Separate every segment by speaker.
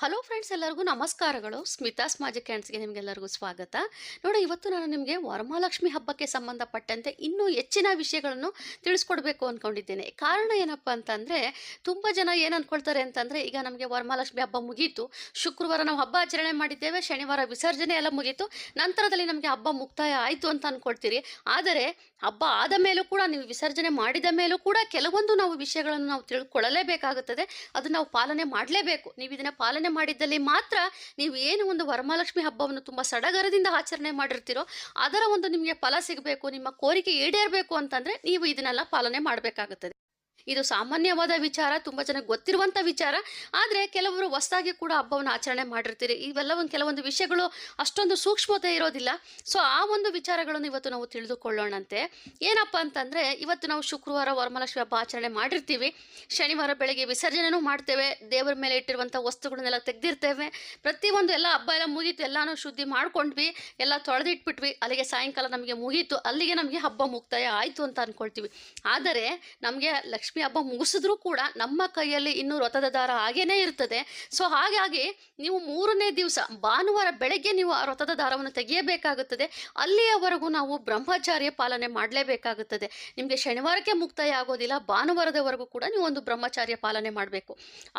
Speaker 1: Hello friends, ಎಲ್ಲರಿಗೂ ನಮಸ್ಕಾರಗಳು. Smitha's magic ಹ್ಯಾಂಡ್ಸ್ಗೆ ನಿಮಗೆಲ್ಲರಿಗೂ ಸ್ವಾಗತ. ನೋಡಿ, ಇವತ್ತು ನಾನು ನಿಮಗೆ ವರಮಹಾಲಕ್ಷ್ಮಿ ಹಬ್ಬಕ್ಕೆ ಸಂಬಂಧಪಟ್ಟಂತೆ ಇನ್ನೂ ಹೆಚ್ಚಿನ ವಿಷಯಗಳನ್ನು ತಿಳಿಸ್ಕೊಡ್ಬೇಕು ಅಂದ್ಕೊಂಡಿದ್ದೇನೆ ಕಾರಣ ಏನಪ್ಪ ಅಂತಂದರೆ, ತುಂಬ ಜನ ಏನು ಅಂದ್ಕೊಳ್ತಾರೆ ಅಂತಂದರೆ, ಈಗ ನಮಗೆ ವರಮಹಾಲಕ್ಷ್ಮಿ ಹಬ್ಬ ಮುಗೀತು. ಶುಕ್ರವಾರ ನಾವು ಹಬ್ಬ ಆಚರಣೆ ಮಾಡಿದ್ದೇವೆ, ಶನಿವಾರ ವಿಸರ್ಜನೆ ಎಲ್ಲ ಮುಗೀತು. ನಂತರದಲ್ಲಿ ನಮಗೆ ಹಬ್ಬ ಮುಕ್ತಾಯ ಆಯಿತು ಅಂತ ಅಂದ್ಕೊಳ್ತೀರಿ ಆದರೆ, ಹಬ್ಬ ಆದ ಮೇಲೂ ಕೂಡ ನೀವು ವಿಸರ್ಜನೆ ಮಾಡಿದ ಮೇಲೂ ಕೂಡ ಕೆಲವೊಂದು ನಾವು ವಿಷಯಗಳನ್ನು ನಾವು ತಿಳ್ಕೊಳ್ಳಲೇಬೇಕಾಗುತ್ತದೆ. ಅದನ್ನು ನಾವು ಪಾಲನೆ ಮಾಡಲೇಬೇಕು. ನೀವು ಇದನ್ನು ಪಾಲನೆ ಮಾಡಿದ್ದಲ್ಲಿ ಮಾತ್ರ ನೀವು ಏನು ಒಂದು ವರಮಹಾಲಕ್ಷ್ಮಿ ಹಬ್ಬವನ್ನು ತುಂಬ ಸಡಗರದಿಂದ ಆಚರಣೆ ಮಾಡಿರ್ತೀರೋ, ಅದರ ಒಂದು ನಿಮಗೆ ಫಲ ಸಿಗಬೇಕು, ನಿಮ್ಮ ಕೋರಿಕೆ ಈಡೇರಬೇಕು ಅಂತಂದ್ರೆ ನೀವು ಇದನ್ನೆಲ್ಲ ಪಾಲನೆ ಮಾಡಬೇಕಾಗುತ್ತದೆ. ಇದು ಸಾಮಾನ್ಯವಾದ ವಿಚಾರ, ತುಂಬ ಜನಕ್ಕೆ ಗೊತ್ತಿರುವಂಥ ವಿಚಾರ. ಆದರೆ ಕೆಲವರು ಹೊಸದಾಗಿ ಕೂಡ ಹಬ್ಬವನ್ನು ಆಚರಣೆ ಮಾಡಿರ್ತೀರಿ. ಇವೆಲ್ಲ ಒಂದು ಕೆಲವೊಂದು ವಿಷಯಗಳು ಅಷ್ಟೊಂದು ಸೂಕ್ಷ್ಮತೆ ಇರೋದಿಲ್ಲ. ಸೊ ಆ ಒಂದು ವಿಚಾರಗಳನ್ನು ಇವತ್ತು ನಾವು ತಿಳಿದುಕೊಳ್ಳೋಣಂತೆ. ಏನಪ್ಪ ಅಂತಂದರೆ, ಇವತ್ತು ನಾವು ಶುಕ್ರವಾರ ವರಮಹಾಲಕ್ಷ್ಮಿ ಹಬ್ಬ ಆಚರಣೆ ಮಾಡಿರ್ತೀವಿ. ಶನಿವಾರ ಬೆಳಗ್ಗೆ ವಿಸರ್ಜನೆನೂ ಮಾಡ್ತೇವೆ. ದೇವರ ಮೇಲೆ ಇಟ್ಟಿರುವಂಥ ವಸ್ತುಗಳನ್ನೆಲ್ಲ ತೆಗೆದಿರ್ತೇವೆ. ಪ್ರತಿಯೊಂದು ಎಲ್ಲ ಹಬ್ಬ ಎಲ್ಲ ಮುಗೀತು, ಎಲ್ಲಾನು ಶುದ್ಧಿ ಮಾಡ್ಕೊಂಡ್ವಿ, ಎಲ್ಲ ತೊಳೆದಿಟ್ಬಿಟ್ವಿ. ಅಲ್ಲಿಗೆ ಸಾಯಂಕಾಲ ನಮಗೆ ಮುಗೀತು. ಅಲ್ಲಿಗೆ ನಮಗೆ ಹಬ್ಬ ಮುಕ್ತಾಯ ಆಯಿತು ಅಂತ ಅಂದ್ಕೊಳ್ತೀವಿ ಆದರೆ, ನಮಗೆ ಲಕ್ಷ್ಮಿ ಹಬ್ಬ ಮುಗಿಸಿದ್ರೂ ಕೂಡ ನಮ್ಮ ಕೈಯಲ್ಲಿ ಇನ್ನೂ ವ್ರತದ ದಾರ ಹಾಗೇನೇ ಇರ್ತದೆ. ಸೊ ಹಾಗಾಗಿ ನೀವು ಮೂರನೇ ದಿವಸ ಭಾನುವಾರ ಬೆಳಗ್ಗೆ ನೀವು ಆ ವ್ರತದ ದಾರವನ್ನು ತೆಗೆಯಬೇಕಾಗುತ್ತದೆ. ಅಲ್ಲಿಯವರೆಗೂ ನಾವು ಬ್ರಹ್ಮಚಾರ್ಯ ಪಾಲನೆ ಮಾಡಲೇಬೇಕಾಗುತ್ತದೆ. ನಿಮಗೆ ಶನಿವಾರಕ್ಕೆ ಮುಕ್ತಾಯ ಆಗೋದಿಲ್ಲ, ಭಾನುವಾರದವರೆಗೂ ಕೂಡ ನೀವು ಒಂದು ಬ್ರಹ್ಮಚಾರ್ಯ ಪಾಲನೆ ಮಾಡಬೇಕು.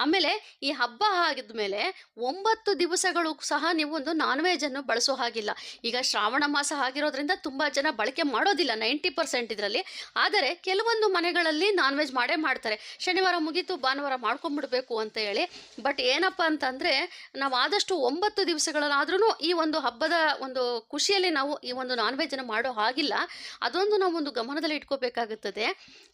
Speaker 1: ಆಮೇಲೆ ಈ ಹಬ್ಬ ಆಗಿದ್ಮೇಲೆ ಒಂಬತ್ತು ದಿವಸಗಳು ಸಹ ನೀವು ಒಂದು ನಾನ್ ಅನ್ನು ಬಳಸೋ ಹಾಗಿಲ್ಲ. ಈಗ ಶ್ರಾವಣ ಮಾಸ ಆಗಿರೋದ್ರಿಂದ ತುಂಬ ಜನ ಬಳಕೆ ಮಾಡೋದಿಲ್ಲ, ನೈಂಟಿ ಪರ್ಸೆಂಟ್ ಇದರಲ್ಲಿ. ಆದರೆ ಕೆಲವೊಂದು ಮನೆಗಳಲ್ಲಿ ನಾನ್ ವೆಜ್ ಮಾಡ್ತಾರೆ. ಶನಿವಾರ ಮುಗೀತು, ಭಾನುವಾರ ಮಾಡ್ಕೊಂಡ್ಬಿಡ್ಬೇಕು ಅಂತ ಹೇಳಿ. ಬಟ್ ಏನಪ್ಪ ಅಂತಂದರೆ, ನಾವು ಆದಷ್ಟು ಒಂಬತ್ತು ದಿವಸಗಳಲ್ಲಾದ್ರೂ ಈ ಒಂದು ಹಬ್ಬದ ಒಂದು ಖುಷಿಯಲ್ಲಿ ನಾವು ಈ ಒಂದು ನಾನ್ ವೆಜ್ಜನ್ನು ಮಾಡೋ ಹಾಗಿಲ್ಲ. ಅದೊಂದು ನಾವು ಒಂದು ಗಮನದಲ್ಲಿ ಇಟ್ಕೋಬೇಕಾಗುತ್ತದೆ.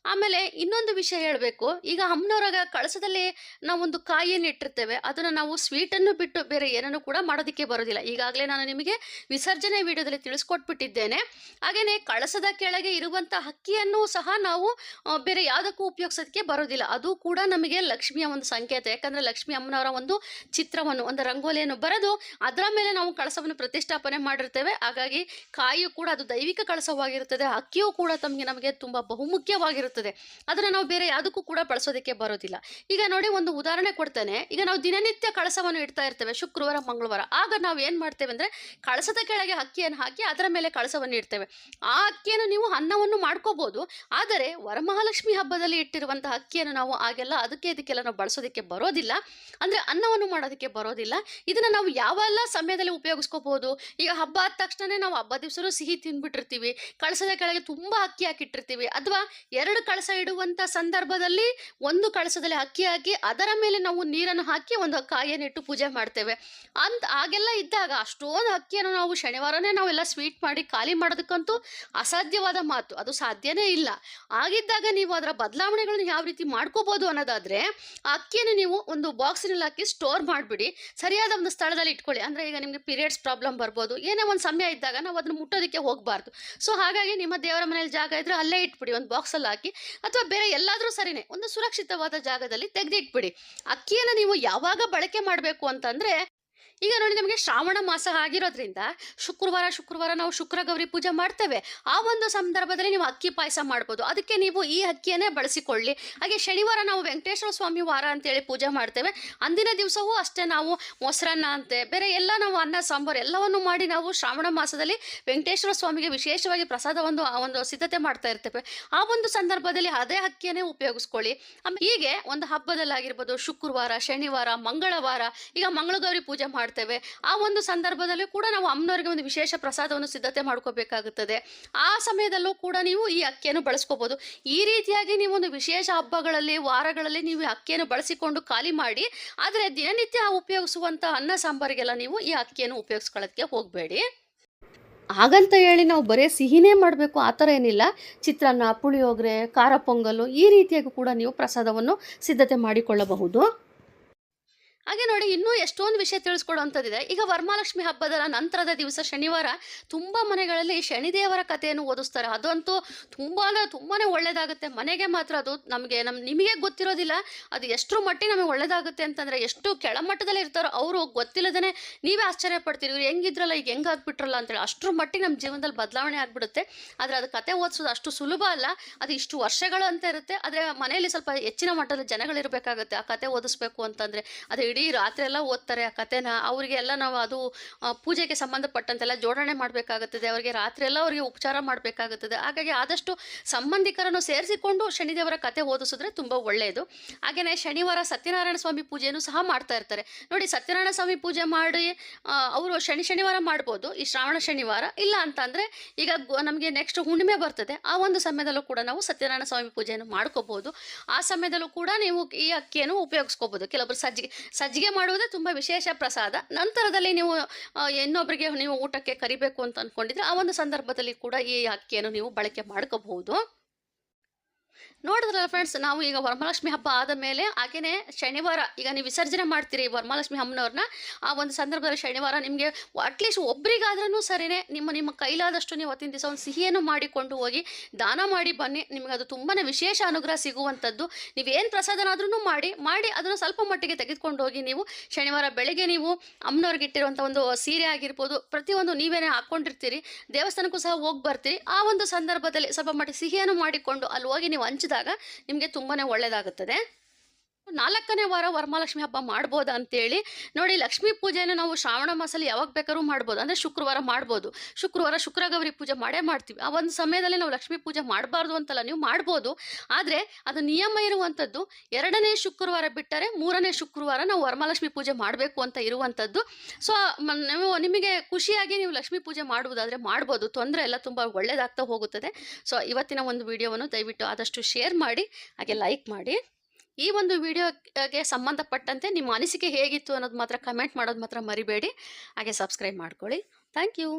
Speaker 1: ಆಮೇಲೆ ಇನ್ನೊಂದು ವಿಷಯ ಹೇಳಬೇಕು. ಈಗ ಅಮ್ಮನವ್ರಾಗ ಕಳಸದಲ್ಲಿ ನಾವೊಂದು ಕಾಯಿಯನ್ನು ಇಟ್ಟಿರ್ತೇವೆ. ಅದನ್ನು ನಾವು ಸ್ವೀಟನ್ನು ಬಿಟ್ಟು ಬೇರೆ ಏನನ್ನು ಕೂಡ ಮಾಡೋದಕ್ಕೆ ಬರೋದಿಲ್ಲ. ಈಗಾಗಲೇ ನಾನು ನಿಮಗೆ ವಿಸರ್ಜನೆ ವಿಡಿಯೋದಲ್ಲಿ ತಿಳಿಸ್ಕೊಟ್ಬಿಟ್ಟಿದ್ದೇನೆ. ಹಾಗೆಯೇ ಕಳಸದ ಕೆಳಗೆ ಇರುವಂಥ ಹಕ್ಕಿಯನ್ನು ಸಹ ನಾವು ಬೇರೆ ಯಾವುದಕ್ಕೂ ಉಪಯೋಗಿಸೋದಕ್ಕೆ ಬರೋದಿಲ್ಲ. ಅದು ಕೂಡ ನಮಗೆ ಲಕ್ಷ್ಮಿಯ ಒಂದು ಸಂಕೇತ. ಯಾಕಂದರೆ ಲಕ್ಷ್ಮಿ ಅಮ್ಮನವರ ಒಂದು ಚಿತ್ರವನ್ನು, ಒಂದು ರಂಗೋಲಿಯನ್ನು ಬರೆದು ಅದರ ಮೇಲೆ ನಾವು ಕಳಸವನ್ನು ಪ್ರತಿಷ್ಠಾಪನೆ ಮಾಡಿರ್ತೇವೆ. ಹಾಗಾಗಿ ಕಾಯಿಯು ಕೂಡ ಅದು ದೈವಿಕ ಕಳಸವಾಗಿರುತ್ತದೆ. ಅಕ್ಕಿಯೂ ಕೂಡ ತಮಗೆ ನಮಗೆ ತುಂಬ ಬಹುಮುಖ್ಯವಾಗಿರುತ್ತದೆ. ಅದನ್ನು ನಾವು ಬೇರೆ ಯಾವುದಕ್ಕೂ ಕೂಡ ಬಳಸೋದಕ್ಕೆ ಬರೋದಿಲ್ಲ. ಈಗ ನೋಡಿ ಒಂದು ಉದಾಹರಣೆ ಕೊಡ್ತೇನೆ. ಈಗ ನಾವು ದಿನನಿತ್ಯ ಕಳಸವನ್ನು ಇಡ್ತಾ ಇರ್ತೇವೆ, ಶುಕ್ರವಾರ, ಮಂಗಳವಾರ. ಆಗ ನಾವು ಏನು ಮಾಡ್ತೇವೆ ಅಂದರೆ ಕಳಸದ ಕೆಳಗೆ ಅಕ್ಕಿಯನ್ನು ಹಾಕಿ ಅದರ ಮೇಲೆ ಕಳಸವನ್ನು ಇಡ್ತೇವೆ. ಆ ಅಕ್ಕಿಯನ್ನು ನೀವು ಅನ್ನವನ್ನು ಮಾಡ್ಕೋಬೋದು. ಆದರೆ ವರಮಹಾಲಕ್ಷ್ಮಿ ಹಬ್ಬದಲ್ಲಿ ಇಟ್ಟಿರುವಂತಹ ಅಕ್ಕಿಯನ್ನು ನಾವು ಆಗೆಲ್ಲ ಅದಕ್ಕೆ ಇದಕ್ಕೆಲ್ಲ ನಾವು ಬಳಸೋದಕ್ಕೆ ಬರೋದಿಲ್ಲ. ಅಂದರೆ ಅನ್ನವನ್ನು ಮಾಡೋದಕ್ಕೆ ಬರೋದಿಲ್ಲ. ಇದನ್ನು ನಾವು ಯಾವೆಲ್ಲ ಸಮಯದಲ್ಲಿ ಉಪಯೋಗಿಸ್ಕೋಬಹುದು? ಈಗ ಹಬ್ಬ ಆದ ತಕ್ಷಣ ನಾವು ಹಬ್ಬ ದಿವಸನೂ ಸಿಹಿ ತಿಂದ್ಬಿಟ್ಟಿರ್ತೀವಿ. ಕಳಸದ ಕೆಳಗೆ ತುಂಬ ಅಕ್ಕಿ ಹಾಕಿಟ್ಟಿರ್ತೀವಿ. ಅಥವಾ ಎರಡು ಕಳಸ ಇಡುವಂಥ ಸಂದರ್ಭದಲ್ಲಿ ಒಂದು ಕಳಸದಲ್ಲಿ ಅಕ್ಕಿ ಹಾಕಿ ಅದರ ಮೇಲೆ ನಾವು ನೀರನ್ನು ಹಾಕಿ ಒಂದು ಕಾಯಿಯನ್ನು ಇಟ್ಟು ಪೂಜೆ ಮಾಡ್ತೇವೆ. ಅಂತ ಆಗೆಲ್ಲ ಇದ್ದಾಗ ಅಷ್ಟೊಂದು ಅಕ್ಕಿಯನ್ನು ನಾವು ಶನಿವಾರನೇ ನಾವೆಲ್ಲ ಸ್ವೀಟ್ ಮಾಡಿ ಖಾಲಿ ಮಾಡೋದಕ್ಕಂತೂ ಅಸಾಧ್ಯವಾದ ಮಾತು. ಅದು ಸಾಧ್ಯನೇ ಇಲ್ಲ. ಆಗಿದ್ದಾಗ ನೀವು ಅದರ ಬದಲಾವಣೆಗಳನ್ನು ಯಾವ ರೀತಿ ಮಾಡ್ಕೋಬೋದು ಅನ್ನೋದಾದರೆ ಅಕ್ಕಿಯನ್ನು ನೀವು ಒಂದು ಬಾಕ್ಸಿನಲ್ಲಿ ಹಾಕಿ ಸ್ಟೋರ್ ಮಾಡಿಬಿಡಿ. ಸರಿಯಾದ ಒಂದು ಸ್ಥಳದಲ್ಲಿ ಇಟ್ಕೊಳ್ಳಿ. ಅಂದರೆ ಈಗ ನಿಮಗೆ ಪೀರಿಯಡ್ಸ್ ಪ್ರಾಬ್ಲಮ್ ಬರ್ಬೋದು. ಏನೇ ಒಂದು ಸಮಯ ಇದ್ದಾಗ ನಾವು ಅದನ್ನು ಮುಟ್ಟೋದಕ್ಕೆ ಹೋಗಬಾರ್ದು. ಸೊ ಹಾಗಾಗಿ ನಿಮ್ಮ ದೇವರ ಮನೇಲಿ ಜಾಗ ಇದ್ದರೆ ಅಲ್ಲೇ ಇಟ್ಬಿಡಿ. ಒಂದು ಬಾಕ್ಸಲ್ಲಿ ಹಾಕಿ. ಅಥವಾ ಬೇರೆ ಎಲ್ಲಾದರೂ ಸರಿನೇ, ಒಂದು ಸುರಕ್ಷಿತವಾದ ಜಾಗದಲ್ಲಿ ತೆಗೆದಿಟ್ಬಿಡಿ. ಅಕ್ಕಿಯನ್ನು ನೀವು ಯಾವಾಗ ಬಳಕೆ ಮಾಡಬೇಕು ಅಂತಂದರೆ ಈಗ ನೋಡಿ ನಮಗೆ ಶ್ರಾವಣ ಮಾಸ ಆಗಿರೋದ್ರಿಂದ ಶುಕ್ರವಾರ ಶುಕ್ರವಾರ ನಾವು ಶುಕ್ರ, ಗೌರಿ ಪೂಜೆ ಮಾಡ್ತೇವೆ. ಆ ಒಂದು ಸಂದರ್ಭದಲ್ಲಿ ನೀವು ಅಕ್ಕಿ ಪಾಯಸ ಮಾಡ್ಬೋದು. ಅದಕ್ಕೆ ನೀವು ಈ ಅಕ್ಕಿಯನ್ನೇ ಬಳಸಿಕೊಳ್ಳಿ. ಹಾಗೆ ಶನಿವಾರ ನಾವು ವೆಂಕಟೇಶ್ವರ ಸ್ವಾಮಿ ವಾರ ಅಂತೇಳಿ ಪೂಜೆ ಮಾಡ್ತೇವೆ. ಅಂದಿನ ದಿವಸವೂ ಅಷ್ಟೇ ನಾವು ಮೊಸರನ್ನ ಅಂತೆ, ಬೇರೆ ಎಲ್ಲ ನಾವು ಅನ್ನ, ಸಾಂಬಾರು ಎಲ್ಲವನ್ನು ಮಾಡಿ ನಾವು ಶ್ರಾವಣ ಮಾಸದಲ್ಲಿ ವೆಂಕಟೇಶ್ವರ ಸ್ವಾಮಿಗೆ ವಿಶೇಷವಾಗಿ ಪ್ರಸಾದವನ್ನು ಆ ಒಂದು ಸಿದ್ಧತೆ ಮಾಡ್ತಾ ಇರ್ತೇವೆ. ಆ ಒಂದು ಸಂದರ್ಭದಲ್ಲಿ ಅದೇ ಅಕ್ಕಿಯನ್ನೇ ಉಪಯೋಗಿಸ್ಕೊಳ್ಳಿ. ಹೀಗೆ ಒಂದು ಹಬ್ಬದಲ್ಲಾಗಿರ್ಬೋದು, ಶುಕ್ರವಾರ, ಶನಿವಾರ, ಮಂಗಳವಾರ, ಈಗ ಮಂಗಳಗೌರಿ ಪೂಜೆ ಮಾಡ್ತೇವೆ. ಆ ಒಂದು ಸಂದರ್ಭದಲ್ಲೂ ಕೂಡ ನಾವು ಅಮ್ಮನವರಿಗೆ ಒಂದು ವಿಶೇಷ ಪ್ರಸಾದವನ್ನು ಸಿದ್ಧತೆ ಮಾಡ್ಕೋಬೇಕಾಗುತ್ತದೆ. ಆ ಸಮಯದಲ್ಲೂ ಕೂಡ ನೀವು ಈ ಅಕ್ಕಿಯನ್ನು ಬಳಸ್ಕೋಬೋದು. ಈ ರೀತಿಯಾಗಿ ನೀವು ಒಂದು ವಿಶೇಷ ಹಬ್ಬಗಳಲ್ಲಿ, ವಾರಗಳಲ್ಲಿ ನೀವು ಅಕ್ಕಿಯನ್ನು ಬಳಸಿಕೊಂಡು ಖಾಲಿ ಮಾಡಿ, ಆದರೆ ದಿನನಿತ್ಯ ಉಪಯೋಗಿಸುವಂಥ ಅನ್ನ ಸಾಂಬಾರಿಗೆಲ್ಲ ನೀವು ಈ ಅಕ್ಕಿಯನ್ನು ಉಪಯೋಗಿಸ್ಕೊಳ್ಳೋದಕ್ಕೆ ಹೋಗಬೇಡಿ. ಹಾಗಂತ ಹೇಳಿ ನಾವು ಬರೀ ಸಿಹಿನೇ ಮಾಡಬೇಕು, ಆ ಥರ ಏನಿಲ್ಲ. ಚಿತ್ರಾನ್ನ, ಪುಳಿಯೋಗರೆ, ಖಾರ ಪೊಂಗಲು ಈ ರೀತಿಯಾಗಿ ಕೂಡ ನೀವು ಪ್ರಸಾದವನ್ನು ಸಿದ್ಧತೆ ಮಾಡಿಕೊಳ್ಳಬಹುದು. ಹಾಗೆ ನೋಡಿ, ಇನ್ನೂ ಎಷ್ಟೊಂದು ವಿಷಯ ತಿಳಿಸ್ಕೊಡುವಂಥದ್ದಿದೆ. ಈಗ ವರಮಹಾಲಕ್ಷ್ಮಿ ಹಬ್ಬದ ನಂತರದ ದಿವಸ ಶನಿವಾರ ತುಂಬ ಮನೆಗಳಲ್ಲಿ ಶನಿದೇವರ ಕಥೆಯನ್ನು ಓದಿಸ್ತಾರೆ. ಅದಂತೂ ತುಂಬ ಅಂದರೆ ತುಂಬಾ ಒಳ್ಳೆಯದಾಗುತ್ತೆ ಮನೆಗೆ ಮಾತ್ರ ಅದು ನಮಗೆ ನಮ್ಮ ನಿಮಗೆ ಗೊತ್ತಿರೋದಿಲ್ಲ. ಅದು ಎಷ್ಟರ ಮಟ್ಟಿಗೆ ನಮಗೆ ಒಳ್ಳೆಯದಾಗುತ್ತೆ ಅಂತಂದರೆ ಎಷ್ಟು ಕೆಳಮಟ್ಟದಲ್ಲಿ ಇರ್ತಾರೋ ಅವರು ಗೊತ್ತಿಲ್ಲದೇ ನೀವೇ ಆಶ್ಚರ್ಯ ಪಡ್ತೀರಿ ಇವ್ರು ಹೆಂಗಿದ್ರಲ್ಲ, ಈಗ ಹೆಂಗೆ ಆಗ್ಬಿಟ್ರಲ್ಲ ಅಂತೇಳಿ ಅಷ್ಟರ ಮಟ್ಟಿಗೆ ನಮ್ಮ ಜೀವನದಲ್ಲಿ ಬದಲಾವಣೆ ಆಗಿಬಿಡುತ್ತೆ. ಆದರೆ ಅದು ಕತೆ ಓದಿಸೋದು ಅಷ್ಟು ಸುಲಭ ಅಲ್ಲ. ಅದು ಇಷ್ಟು ವರ್ಷಗಳು ಅಂತ ಇರುತ್ತೆ. ಆದರೆ ಮನೆಯಲ್ಲಿ ಸ್ವಲ್ಪ ಹೆಚ್ಚಿನ ಮಟ್ಟದ ಜನಗಳಿರಬೇಕಾಗುತ್ತೆ. ಆ ಕತೆ ಓದಿಸ್ಬೇಕು ಅಂತಂದರೆ. ಅದು ಇಡೀ ರಾತ್ರಿ ಎಲ್ಲ ಓದ್ತಾರೆ ಆ ಕಥೆನ. ಅವರಿಗೆಲ್ಲ ನಾವು ಅದು ಪೂಜೆಗೆ ಸಂಬಂಧಪಟ್ಟಂತೆಲ್ಲ ಜೋಡಣೆ ಮಾಡಬೇಕಾಗುತ್ತದೆ. ಅವರಿಗೆ ರಾತ್ರಿ ಎಲ್ಲ ಅವರಿಗೆ ಉಪಚಾರ ಮಾಡಬೇಕಾಗುತ್ತದೆ. ಹಾಗಾಗಿ ಆದಷ್ಟು ಸಂಬಂಧಿಕರನ್ನು ಸೇರಿಸಿಕೊಂಡು ಶನಿದೇವರ ಕತೆ ಓದಿಸಿದ್ರೆ ತುಂಬ ಒಳ್ಳೆಯದು. ಹಾಗೆಯೇ ಶನಿವಾರ ಸತ್ಯನಾರಾಯಣ ಸ್ವಾಮಿ ಪೂಜೆಯನ್ನು ಸಹ ಮಾಡ್ತಾ ಇರ್ತಾರೆ. ನೋಡಿ, ಸತ್ಯನಾರಾಯಣ ಸ್ವಾಮಿ ಪೂಜೆ ಮಾಡಿ ಅವರು ಶನಿ ಶನಿವಾರ ಮಾಡ್ಬೋದು. ಈ ಶ್ರಾವಣ ಶನಿವಾರ ಇಲ್ಲ ಅಂತಂದರೆ ಈಗ ನಮಗೆ ನೆಕ್ಸ್ಟ್ ಹುಣ್ಣಿಮೆ ಬರ್ತದೆ. ಆ ಒಂದು ಸಮಯದಲ್ಲೂ ಕೂಡ ನಾವು ಸತ್ಯನಾರಾಯಣ ಸ್ವಾಮಿ ಪೂಜೆಯನ್ನು ಮಾಡ್ಕೋಬೋದು. ಆ ಸಮಯದಲ್ಲೂ ಕೂಡ ನೀವು ಈ ಅಕ್ಕಿಯನ್ನು ಉಪಯೋಗಿಸ್ಕೋಬೋದು. ಕೆಲವೊಬ್ಬರು ಸಜ್ಜಿಗೆ ಸಜ್ಜಿಗೆ ಮಾಡುವುದೇ ತುಂಬ ವಿಶೇಷ ಪ್ರಸಾದ. ನಂತರದಲ್ಲಿ ನೀವು ಇನ್ನೊಬ್ಬರಿಗೆ ನೀವು ಊಟಕ್ಕೆ ಕರಿಬೇಕು ಅಂತ ಅಂದ್ಕೊಂಡಿದ್ರೆ ಆ ಒಂದು ಸಂದರ್ಭದಲ್ಲಿ ಕೂಡ ಈ ಅಕ್ಕಿಯನ್ನು ನೀವು ಬಳಕೆ ಮಾಡ್ಕೋಬಹುದು. ನೋಡಿದ್ರಲ್ಲ ಫ್ರೆಂಡ್ಸ್ ನಾವು ಈಗ ವರಮಹಾಲಕ್ಷ್ಮಿ ಹಬ್ಬ ಆದ ಮೇಲೆ ಹಾಗೆಯೇ ಶನಿವಾರ ಈಗ ನೀವು ವಿಸರ್ಜನೆ ಮಾಡ್ತೀರಿ ವರಮಹಾಲಕ್ಷ್ಮಿ ಹಮ್ಮನವ್ರನ್ನ ಆ ಒಂದು ಸಂದರ್ಭದಲ್ಲಿ ಶನಿವಾರ ನಿಮಗೆ ಅಟ್ಲೀಸ್ಟ್ ಒಬ್ಬರಿಗಾದ್ರೂ ಸರಿನೇ ನಿಮ್ಮ ನಿಮ್ಮ ಕೈಲಾದಷ್ಟು ನೀವು ಅವತ್ತಿನ ದಿವಸ ಒಂದು ಸಿಹಿಯನ್ನು ಮಾಡಿಕೊಂಡು ಹೋಗಿ ದಾನ ಮಾಡಿ ಬನ್ನಿ. ನಿಮಗೆ ಅದು ತುಂಬಾ ವಿಶೇಷ ಅನುಗ್ರಹ ಸಿಗುವಂಥದ್ದು. ನೀವೇನು ಪ್ರಸಾದನಾದ್ರೂ ಮಾಡಿ ಮಾಡಿ ಅದನ್ನು ಸ್ವಲ್ಪ ಮಟ್ಟಿಗೆ ತೆಗೆದುಕೊಂಡು ಹೋಗಿ ನೀವು ಶನಿವಾರ ಬೆಳಗ್ಗೆ ನೀವು ಅಮ್ಮನವ್ರಿಗೆ ಇಟ್ಟಿರುವಂಥ ಒಂದು ಸೀರೆ ಆಗಿರ್ಬೋದು, ಪ್ರತಿಯೊಂದು ನೀವೇನೇ ಹಾಕ್ಕೊಂಡಿರ್ತೀರಿ ದೇವಸ್ಥಾನಕ್ಕೂ ಸಹ ಹೋಗಿ ಬರ್ತೀರಿ. ಆ ಒಂದು ಸಂದರ್ಭದಲ್ಲಿ ಸ್ವಲ್ಪ ಮಟ್ಟಿಗೆ ಸಿಹಿಯನ್ನು ಮಾಡಿಕೊಂಡು ಅಲ್ಲಿ ಹೋಗಿ ನೀವು ಹಂಚಿದಾಗ ನಿಮಗೆ ತುಂಬಾ ಒಳ್ಳೆಯದಾಗುತ್ತದೆ ನಾಲ್ಕನೇ ವಾರ ವರಮಹಾಲಕ್ಷ್ಮಿ ಹಬ್ಬ ಮಾಡ್ಬೋದಾ ಅಂತೇಳಿ ನೋಡಿ ಲಕ್ಷ್ಮೀ ಪೂಜೆನ ನಾವು ಶ್ರಾವಣ ಮಾಸಲ್ಲಿ ಯಾವಾಗ ಬೇಕಾದ್ರೂ ಮಾಡ್ಬೋದು. ಅಂದರೆ ಶುಕ್ರವಾರ ಮಾಡ್ಬೋದು. ಶುಕ್ರವಾರ ಶುಕ್ರಗೌರಿ ಪೂಜೆ ಮಾಡೇ ಮಾಡ್ತೀವಿ. ಆ ಒಂದು ಸಮಯದಲ್ಲಿ ನಾವು ಲಕ್ಷ್ಮೀ ಪೂಜೆ ಮಾಡಬಾರ್ದು ಅಂತಲ್ಲ ನೀವು ಮಾಡ್ಬೋದು. ಆದರೆ ಅದು ನಿಯಮ ಇರುವಂಥದ್ದು ಎರಡನೇ ಶುಕ್ರವಾರ ಬಿಟ್ಟರೆ ಮೂರನೇ ಶುಕ್ರವಾರ ನಾವು ವರಮಹಾಲಕ್ಷ್ಮಿ ಪೂಜೆ ಮಾಡಬೇಕು ಅಂತ ಇರುವಂಥದ್ದು ಸೊ ನೀವು ನಿಮಗೆ ಖುಷಿಯಾಗಿ ನೀವು ಲಕ್ಷ್ಮೀ ಪೂಜೆ ಮಾಡುವುದಾದರೆ ಮಾಡ್ಬೋದು. ತೊಂದರೆ ಎಲ್ಲ ತುಂಬ ಒಳ್ಳೆಯದಾಗ್ತಾ ಹೋಗುತ್ತದೆ. ಸೊ ಇವತ್ತಿನ ಒಂದು ವಿಡಿಯೋವನ್ನು ದಯವಿಟ್ಟು ಆದಷ್ಟು ಶೇರ್ ಮಾಡಿ, ಹಾಗೆ ಲೈಕ್ ಮಾಡಿ. ಈ ಒಂದು ವಿಡಿಯೋಗೆ ಸಂಬಂಧಪಟ್ಟಂತೆ ನಿಮ್ಮ ಅನಿಸಿಕೆ ಹೇಗಿತ್ತು ಅನ್ನೋದು ಮಾತ್ರ ಕಮೆಂಟ್ ಮಾಡೋದು ಮಾತ್ರ ಮರಿಬೇಡಿ. ಹಾಗೆ ಸಬ್ಸ್ಕ್ರೈಬ್ ಮಾಡ್ಕೊಳ್ಳಿ. Thank you